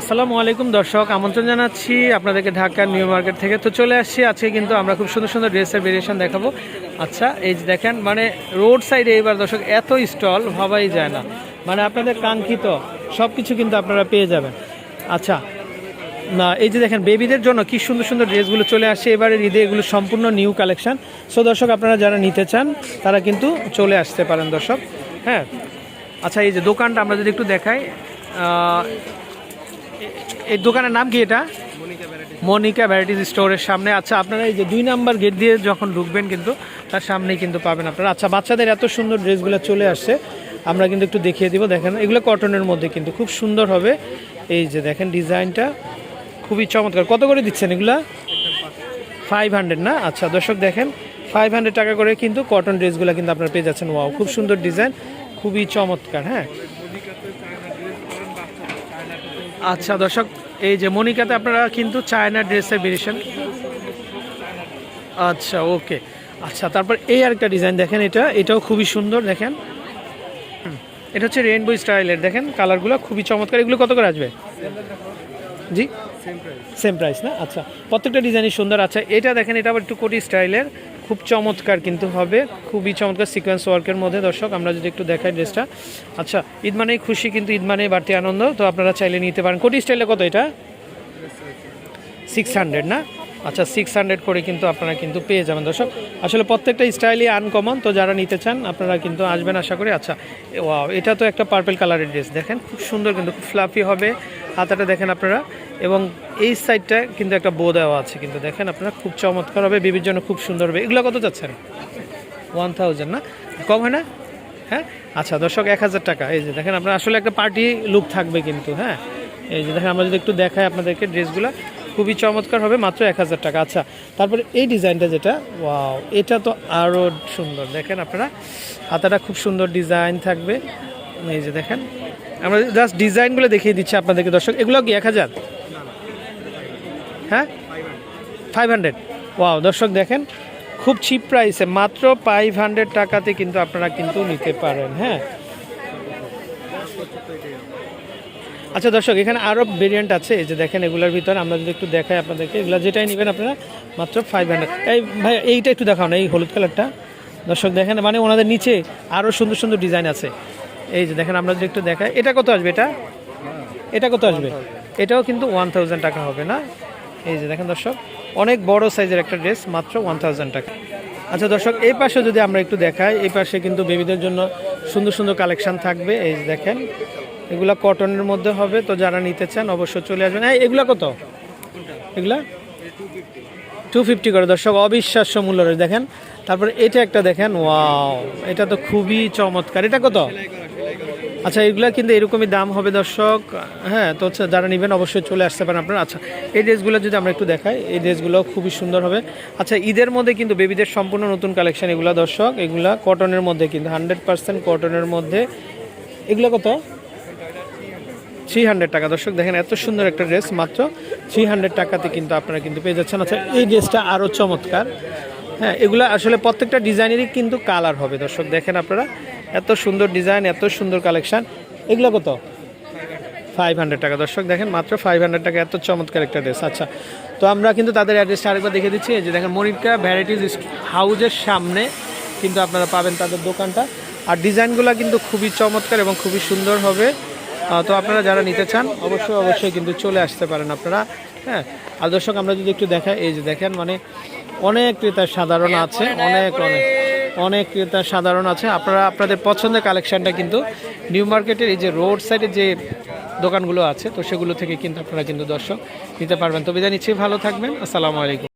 আসসালামু আলাইকুম দর্শক, আমন্ত্রণ জানাচ্ছি আপনাদেরকে ঢাকার নিউ মার্কেট থেকে। তো চলে আসছি, আজকে কিন্তু আমরা খুব সুন্দর সুন্দর ড্রেসের ভেরিয়েশন দেখাবো। আচ্ছা এই যে দেখেন মানে রোড সাইডে এইবার দর্শক এত স্টল ভাবাই যায় না। মানে আপনাদের কাঙ্ক্ষিত সব কিছু কিন্তু আপনারা পেয়ে যাবেন। আচ্ছা না, এই যে দেখেন বেবিদের জন্য কি সুন্দর সুন্দর ড্রেসগুলো চলে আসছে এবারে ঈদে এগুলো সম্পূর্ণ নিউ কালেকশন সো দর্শক, আপনারা যারা নিতে চান, তারা কিন্তু চলে আসতে পারেন দর্শক। হ্যাঁ আচ্ছা এই যে দোকানটা আমরা যদি একটু দেখাই এই দোকানের নাম কি এটা? মনিকা ভ্যারাইটিস। স্টোরের সামনে। আচ্ছা আপনারা এই যে দুই নাম্বার গেট দিয়ে যখন ঢুকবেন কিন্তু তার সামনেই কিন্তু পাবেন আপনারা। আচ্ছা বাচ্চাদের এত সুন্দর ড্রেসগুলো চলে আসছে আমরা কিন্তু একটু দেখিয়ে দিব। দেখেন এগুলো কটনের মধ্যে কিন্তু খুব সুন্দর হবে। এই যে দেখেন ডিজাইনটা খুবই চমৎকার। কত করে দিচ্ছেন এগুলা? ফাইভ হান্ড্রেড না? আচ্ছা দর্শক দেখেন ফাইভ হান্ড্রেড টাকা করে কিন্তু কটন ড্রেসগুলো কিন্তু আপনারা পেয়ে যাচ্ছেন। ওয়াও খুব সুন্দর ডিজাইন খুবই চমৎকার হ্যাঁ? আচ্ছা দর্শক এই যে মনিকাতে আপনারা কিন্তু চায়না ড্রেসের ভেরিয়েশন আচ্ছা ওকে আচ্ছা তারপর এই আরেকটা ডিজাইন দেখেন এটা। এটাও খুবই সুন্দর দেখেন। এটা হচ্ছে রেইনবো স্টাইলের দেখেন কালারগুলো খুবই চমৎকার। এগুলো কত করে আসবে? জি? সেম প্রাইস না? আচ্ছা প্রত্যেকটা ডিজাইনই সুন্দর। আচ্ছা এটা দেখেন এটা আবার একটু কোটি স্টাইলের খুব চমৎকার কিন্তু হবে, খুবই চমৎকার সিকোয়েন্স ওয়ার্কের মধ্যে। দর্শক, আমরা যদি একটু দেখাই ড্রেসটা আচ্ছা ঈদ মানেই খুশি কিন্তু ঈদ মানেই বাড়তি আনন্দ, তো আপনারা চাইলে নিতে পারেন। কোটি স্টাইলে কত এটা? সিক্স হান্ড্রেড না? আচ্ছা সিক্স হান্ড্রেড করে কিন্তু আপনারা কিন্তু পেয়ে যাবেন। দর্শক, আসলে প্রত্যেকটা স্টাইলই আনকমন তো যারা নিতে চান, আপনারা কিন্তু আসবেন আশা করি। আচ্ছা এটা তো একটা পার্পল কালারের ড্রেস দেখেন? খুব সুন্দর কিন্তু, খুব ফ্লাফি হবে। হাতাটা দেখেন আপনারা। এবং এই সাইডটা কিন্তু একটা বো দেওয়া আছে, কিন্তু দেখেন আপনারা খুব চমৎকার হবে বেবির জন্য খুব সুন্দর হবে। এগুলো কত যাচ্ছেন ওয়ান থাউজেন্ড না? কম হয় না? হ্যাঁ? আচ্ছা দর্শক, এক হাজার টাকা। এই যে দেখেন, আপনার আসলে একটা পার্টি লুক থাকবে কিন্তু হ্যাঁ? এই যে দেখেন, আমরা যদি একটু দেখাই আপনাদেরকে ড্রেসগুলো, খুবই চমৎকার হবে, মাত্র এক হাজার টাকা। আচ্ছা তারপরে এই ডিজাইনটা যেটা ওয়াও এটা তো আরও সুন্দর। দেখেন আপনারা, হাতাটা খুব সুন্দর ডিজাইন থাকবে। এই যে দেখেন, আমরা জাস্ট ডিজাইনগুলো দেখিয়ে দিচ্ছি আপনাদেরকে, দর্শক। এগুলো কি এক হাজার? হ্যাঁ? ফাইভ হান্ড্রেড ওয়াও দর্শক দেখেন, খুব চিপ প্রাইসে মাত্র ফাইভ হান্ড্রেড টাকাতে কিন্তু আপনারা কিন্তু নিতে পারেন হ্যাঁ? আচ্ছা দর্শক, এখানে আরও ভেরিয়েন্ট আছে, এই যে দেখেন এগুলোর ভিতরে, আমরা যদি একটু দেখাই আপনাদেরকে, এগুলো যেটাই নেবেন আপনারা, মাত্র ফাইভ হান্ড্রেড এই ভাই, এইটা একটু দেখাও না, এই হলুদ কালারটা দর্শক দেখেন মানে ওনাদের নিচে আরও সুন্দর সুন্দর ডিজাইন আছে। এই যে দেখেন, আমরা যদি একটু দেখাই, এটা কত আসবে এটা? এটা কত আসবে? এটাও কিন্তু ওয়ান টাকা হবে, না? এই যে দেখেন দর্শক, অনেক বড় সাইজের একটা ড্রেস, মাত্র ওয়ান থাউজেন্ড টাকা। আচ্ছা দর্শক, এই পাশে যদি আমরা একটু দেখাই, এই পাশে কিন্তু বেবিদের জন্য সুন্দর সুন্দর কালেকশন থাকবে। এই যে দেখেন, এগুলা কটনের মধ্যে হবে, তো যারা নিতে চান অবশ্যই চলে আসবেন। এই, এগুলা কত? এগুলা? টু ফিফটি করে। দর্শক, অবিশ্বাস্য মূল্য রয়েছে। দেখেন, তারপরে এটা একটা দেখেন ওয়াও এটা তো খুবই চমৎকার। এটা কত? আচ্ছা এগুলা কিন্তু এরকমই দাম হবে দর্শক। হ্যাঁ তো হচ্ছে যারা নেবেন অবশ্যই চলে আসতে পারেন আপনারা। আচ্ছা এই ড্রেসগুলো যদি আমরা একটু দেখাই, এই ড্রেসগুলো খুবই সুন্দর হবে। আচ্ছা ঈদের মধ্যে কিন্তু বেবিদের সম্পূর্ণ নতুন কালেকশন এগুলো দর্শক, এগুলা কটনের মধ্যে কিন্তু, হান্ড্রেড পার্সেন্ট কটনের মধ্যে। এগুলো কত? থ্রি হান্ড্রেড টাকা। দর্শক, দেখেন এত সুন্দর একটা ড্রেস, মাত্র থ্রি হান্ড্রেড টাকাতে কিন্তু আপনারা কিন্তু পেয়ে যাচ্ছেন। আচ্ছা এই ড্রেসটা আরও চমৎকার। হ্যাঁ এগুলো আসলে প্রত্যেকটা ডিজাইনেরই কিন্তু কালার হবে। দর্শক, দেখেন আপনারা, এত সুন্দর ডিজাইন এত সুন্দর কালেকশান এগুলো কত? ফাইভ হান্ড্রেড টাকা। দর্শক, দেখেন, মাত্র ফাইভ হান্ড্রেড টাকা। এত চমৎকার একটা ড্রেস আচ্ছা তো আমরা কিন্তু তাদের অ্যাড্রেসটা আরেকবার দেখে দিচ্ছি। যে দেখেন, মনিকা ভ্যারাইটিস হাউজের সামনে কিন্তু আপনারা পাবেন তাদের দোকানটা। আর ডিজাইনগুলো কিন্তু খুবই চমৎকার এবং খুবই সুন্দর হবে। তো আপনারা যারা নিতে চান, অবশ্যই অবশ্যই কিন্তু চলে আসতে পারেন আপনারা। হ্যাঁ আর দর্শক আমরা যদি একটু দেখাই এই যে দেখেন মানে অনেক ক্রেতা সাধারণ আছে অনেক অনেক অনেক ক্রেতা সাধারণ আছে। আপনারা আপনাদের পছন্দের কালেকশানটা কিন্তু নিউ মার্কেটের এই যে রোড সাইডে যে দোকানগুলো আছে তো সেগুলো থেকে কিন্তু আপনারা কিন্তু দর্শক নিতে পারবেন। তবে বিদায় নিচ্ছি ভালো থাকবেন। আসসালামু আলাইকুম।